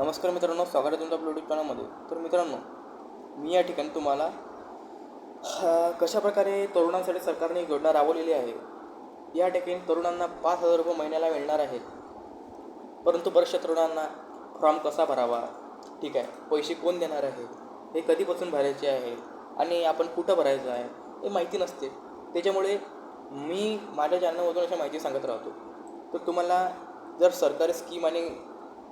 नमस्कार मित्रांनो स्वागत आहे तुमच्या आपल्या यूट्यूब चॅनलमध्ये तर मित्रांनो मी या ठिकाणी तुम्हाला हा, कशाप्रकारे तरुणांसाठी सरकारने एक योजना राबवलेली आहे या ठिकाणी तरुणांना पाच हजार रुपये महिन्याला मिळणार आहे. परंतु बऱ्याचशा तरुणांना फॉर्म कसा भरावा ठीक आहे पैसे कोण देणार आहे हे कधीपासून भरायचे आहे आणि आपण कुठं भरायचं आहे हे माहिती नसते. त्याच्यामुळे मी माझ्या चॅनलमधून अशा माहिती सांगत राहतो. तर तुम्हाला जर सरकारी स्कीम आणि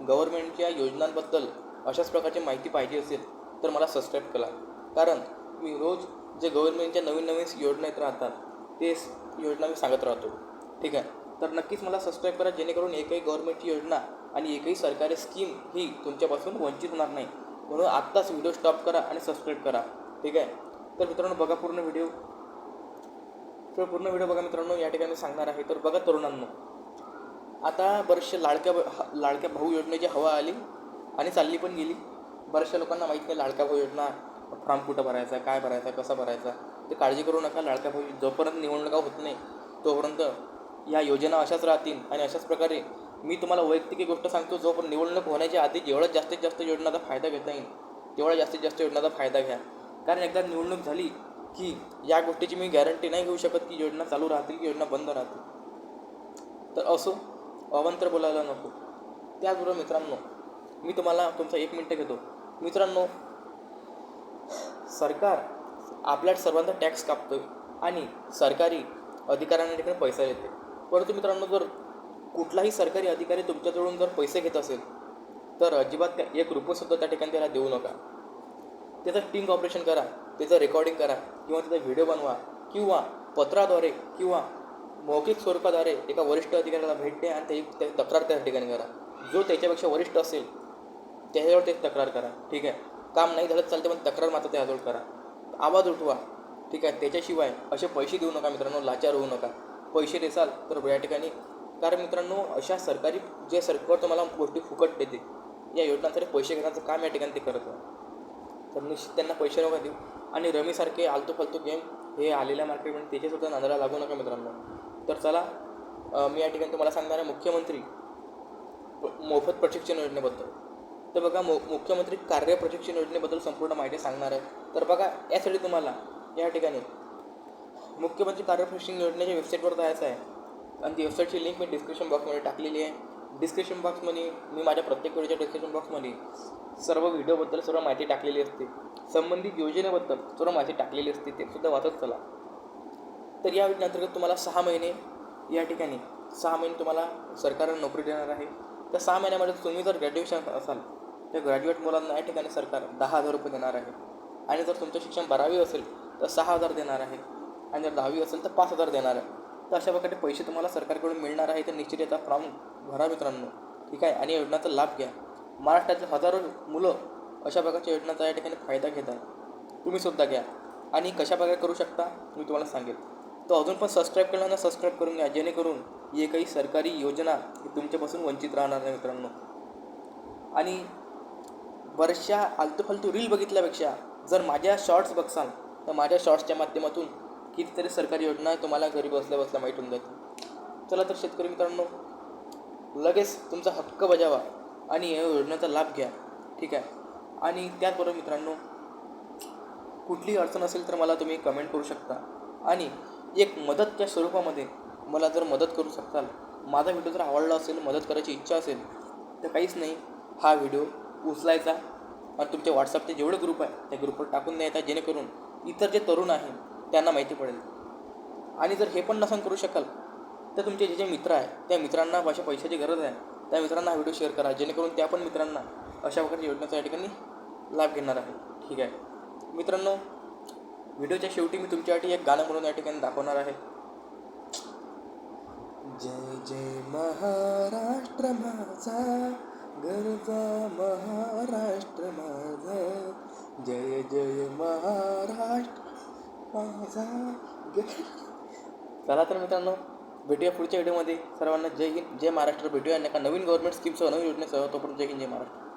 गव्हर्मेंटच्या योजनांबद्दल अशाच प्रकारची माहिती पाहिजे असेल तर मला सबस्क्राईब करा. कारण मी रोज जे गव्हर्मेंटच्या नवीन नवीन योजना येत राहतात ते योजना मी सांगत राहतो. ठीक आहे? तर नक्कीच मला सबस्क्राईब करा जेणेकरून एकही गव्हर्मेंटची योजना आणि एकही सरकारी स्कीम ही तुमच्यापासून वंचित होणार नाही. म्हणून आत्ताच व्हिडिओ स्टॉप करा आणि सबस्क्राईब करा. ठीक आहे? तर मित्रांनो बघा पूर्ण व्हिडिओ. तर पूर्ण व्हिडिओ बघा मित्रांनो या ठिकाणी सांगणार आहे. तर बघा तरुणांनो आता बरेचसे लाडक्या ब- ह- लाडक्या भाऊ योजनेची हवा आली आणि चालली पण गेली. बऱ्याचशा लोकांना माहीत नाही लाडक्या भाऊ योजना फॉर्म कुठं भरायचा काय भरायचा कसा भरायचा. ते काळजी करू नका लाडक्या भाऊ जोपर्यंत निवडणुका होत नाही तोपर्यंत या योजना अशाच राहतील आणि अशाच प्रकारे मी तुम्हाला वैयक्तिक गोष्ट सांगतो जोपर्यंत निवडणूक होण्याच्या आधी जेवढा जास्तीत जास्त योजनाचा फायदा घेता येईल तेवढा जास्तीत जास्त योजनाचा फायदा घ्या. कारण एकदा निवडणूक झाली की या गोष्टीची मी गॅरंटी नाही घेऊ शकत की योजना चालू राहतील की योजना बंद राहतील. तर असो. अवंतर बोलायला नको. त्याचबरोबर मित्रांनो मी तुम्हाला तुमचा एक मिनटं घेतो. मित्रांनो सरकार आपल्या सर्वांचा टॅक्स कापतो आणि सरकारी अधिकाऱ्यांना ठिकाणी पैसा देते परंतु मित्रांनो जर कुठलाही सरकारी अधिकारी तुमच्याजवळून जर पैसे घेत असेल तर अजिबात त्या एक रुपयेसुद्धा त्या ठिकाणी त्याला देऊ नका. त्याचं टिंग ऑपरेशन करा त्याचं रेकॉर्डिंग करा किंवा त्याचा व्हिडिओ बनवा किंवा पत्राद्वारे किंवा मौखिक स्वरूपाद्वारे एका वरिष्ठ अधिकाऱ्याला भेट द्या आणि त्याची तक्रार त्या ठिकाणी करा. जो त्याच्यापेक्षा वरिष्ठ असेल त्याच्याजवळ ते तक्रार करा. ठीक आहे? काम नाही झालं चालतं चालते पण तक्रार मात्र त्याजवळ करा. आवाज उठवा. ठीक आहे? त्याच्याशिवाय असे पैसे देऊ नका मित्रांनो लाचार होऊ नका. पैसे देसाल तर या ठिकाणी. कारण मित्रांनो अशा सरकारी जे सरकार तुम्हाला गोष्टी फुकट देते या योजनांसाठी पैसे घेण्याचं काम या ठिकाणी ते करत आहे. तर निश्चित त्यांना पैसे नका देऊ. आणि रमीसारखे आलतो फालतू गेम हे आलेल्या मार्केटमध्ये त्याच्यासुद्धा नांदरा लागू नका मित्रांनो. तर चला मी या ठिकाणी तुम्हाला सांगणार आहे मुख्यमंत्री मोफत प्रशिक्षण योजनेबद्दल. तर बघा मु मुख्यमंत्री कार्य प्रशिक्षण योजनेबद्दल संपूर्ण माहिती सांगणार आहे. तर बघा यासाठी तुम्हाला या ठिकाणी मुख्यमंत्री कार्य प्रशिक्षण योजनेच्या वेबसाईटवर जायचं आहे. आणि ती वेबसाईटची लिंक मी डिस्क्रिप्शन बॉक्समध्ये टाकलेली आहे. डिस्क्रिप्शन बॉक्समध्ये मी माझ्या प्रत्येक व्हिडिओच्या डिस्क्रिप्शन बॉक्समध्ये सर्व व्हिडिओबद्दल सर्व माहिती टाकलेली असते. संबंधित योजनेबद्दल सर्व माहिती टाकलेली असते ते सुद्धा वाचत चला. तर या योजनेअंतर्गत तुम्हाला सहा महिने या ठिकाणी सहा महिने तुम्हाला सरकारनं नोकरी देणार आहे. त्या सहा महिन्यामध्ये तुम्ही जर ग्रॅज्युएशन असाल तर ग्रॅज्युएट मुलांना या ठिकाणी सरकार दहा हजार रुपये देणार आहे. आणि जर तुमचं शिक्षण बारावी असेल तर सहा हजार देणार आहे. आणि जर दहावी असेल तर पाच हजार देणार आहे. तर अशा प्रकारे पैसे तुम्हाला सरकारकडून मिळणार आहे तर निश्चित याचा फॉर्म भरा मित्रांनो. ठीक आहे? आणि या योजनाचा लाभ घ्या. महाराष्ट्रातील हजारो मुलं अशा प्रकारच्या योजनांचा या ठिकाणी फायदा घेत आहे तुम्ही सुद्धा घ्या. आणि कशा प्रकारे करू शकता मी तुम्हाला सांगेल. तो अजून पण सबस्क्राईब केला ना सबस्क्राईब करून घ्या. जेणेकरून ही काही सरकारी योजना ही तुमच्यापासून वंचित राहणार नाही मित्रांनो. आणि बऱ्याचशा आलतूफालतू रील बघितल्यापेक्षा जर माझ्या शॉर्ट्स बघसाल तर माझ्या शॉर्ट्सच्या माध्यमातून कितीतरी सरकारी योजना तुम्हाला घरी बसल्या बसल्या माहीत होऊन जातील. चला तर शेतकरी मित्रांनो लगेच तुमचा हक्क बजावा आणि या योजनेचा लाभ घ्या. ठीक आहे? आणि त्याचबरोबर मित्रांनो कुठलीही अडचण असेल तर मला तुम्ही कमेंट करू शकता. आणि एक मदतच्या स्वरूपामध्ये मला जर मदत करू शकताल माझा व्हिडिओ जर आवडला असेल मदत करायची इच्छा असेल तर काहीच नाही. हा व्हिडिओ उचलायचा आणि तुमच्या व्हॉट्सअपचे जेवढे ग्रुप आहे त्या ग्रुपवर टाकून द्यायचा जेणेकरून इतर जे तरुण आहेत त्यांना माहिती पडेल. आणि जर हे पण नसन करू शकाल तर तुमचे जे जे मित्र आहे त्या मित्रांना अशा पैशाची गरज आहे. त्या मित्रांना हा व्हिडिओ शेअर करा जेणेकरून त्या पण मित्रांना अशा प्रकारच्या योजनेचा या ठिकाणी लाभ घेणार आहे. ठीक आहे. मित्रांनो व्हिडिओच्या शेवटी मी तुमच्यासाठी एक गाणं म्हणून या ठिकाणी दाखवणार आहे. जय जय महाराष्ट्र माझा गरजा महाराष्ट्र माझा. जय जय महाराष्ट्र माझा चला तर मित्रांनो भेटूया पुढच्या व्हिडिओमध्ये. सर्वांना जय हिंद जय महाराष्ट्र. भेटूया एका नवीन गव्हर्नमेंट स्कीमसह नवीन योजनेसह. तोपर्यंत जय हिंद जय महाराष्ट्र.